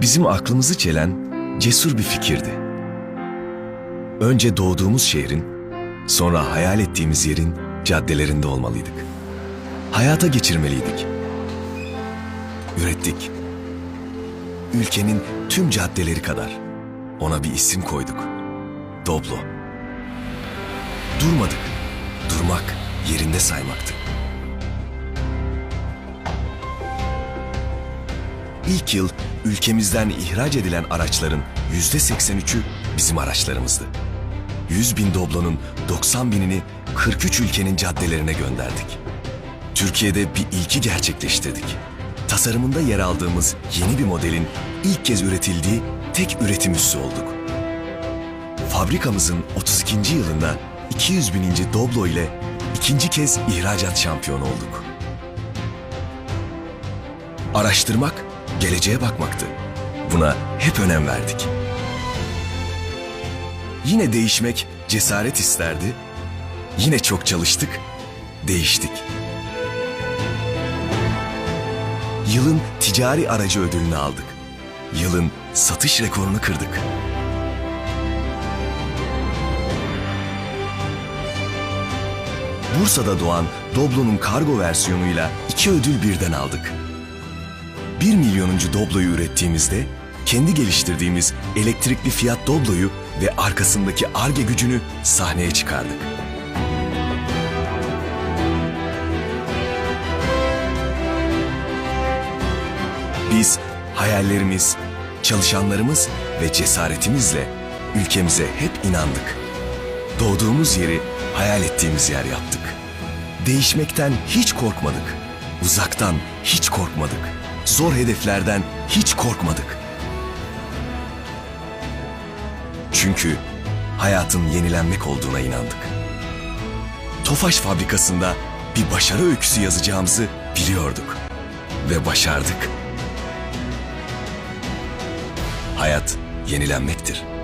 Bizim aklımızı çelen cesur bir fikirdi. Önce doğduğumuz şehrin, sonra hayal ettiğimiz yerin caddelerinde olmalıydık. Hayata geçirmeliydik. Ürettik. Ülkenin tüm caddeleri kadar ona bir isim koyduk. Doblo. Durmadık. Durmak yerinde saymaktı. İlk yıl ülkemizden ihraç edilen araçların yüzde 83'ü bizim araçlarımızdı. 100 bin Doblo'nun 90 binini 43 ülkenin caddelerine gönderdik. Türkiye'de bir ilki gerçekleştirdik. Tasarımında yer aldığımız yeni bir modelin ilk kez üretildiği tek üretim üssü olduk. Fabrikamızın 32. yılında 200 bininci Doblo ile ikinci kez ihracat şampiyonu olduk. Araştırmak, geleceğe bakmaktı. Buna hep önem verdik. Yine değişmek cesaret isterdi. Yine çok çalıştık, değiştik. Yılın ticari aracı ödülünü aldık. Yılın satış rekorunu kırdık. Bursa'da doğan Doblo'nun kargo versiyonuyla iki ödül birden aldık. 1 milyonuncu Doblo'yu ürettiğimizde kendi geliştirdiğimiz elektrikli Fiat Doblo'yu ve arkasındaki ARGE gücünü sahneye çıkardık. Biz hayallerimiz, çalışanlarımız ve cesaretimizle ülkemize hep inandık. Doğduğumuz yeri hayal ettiğimiz yer yaptık. Değişmekten hiç korkmadık. Uzaktan hiç korkmadık. Zor hedeflerden hiç korkmadık. Çünkü hayatın yenilenmek olduğuna inandık. Tofaş fabrikasında bir başarı öyküsü yazacağımızı biliyorduk ve başardık. Hayat yenilenmektir.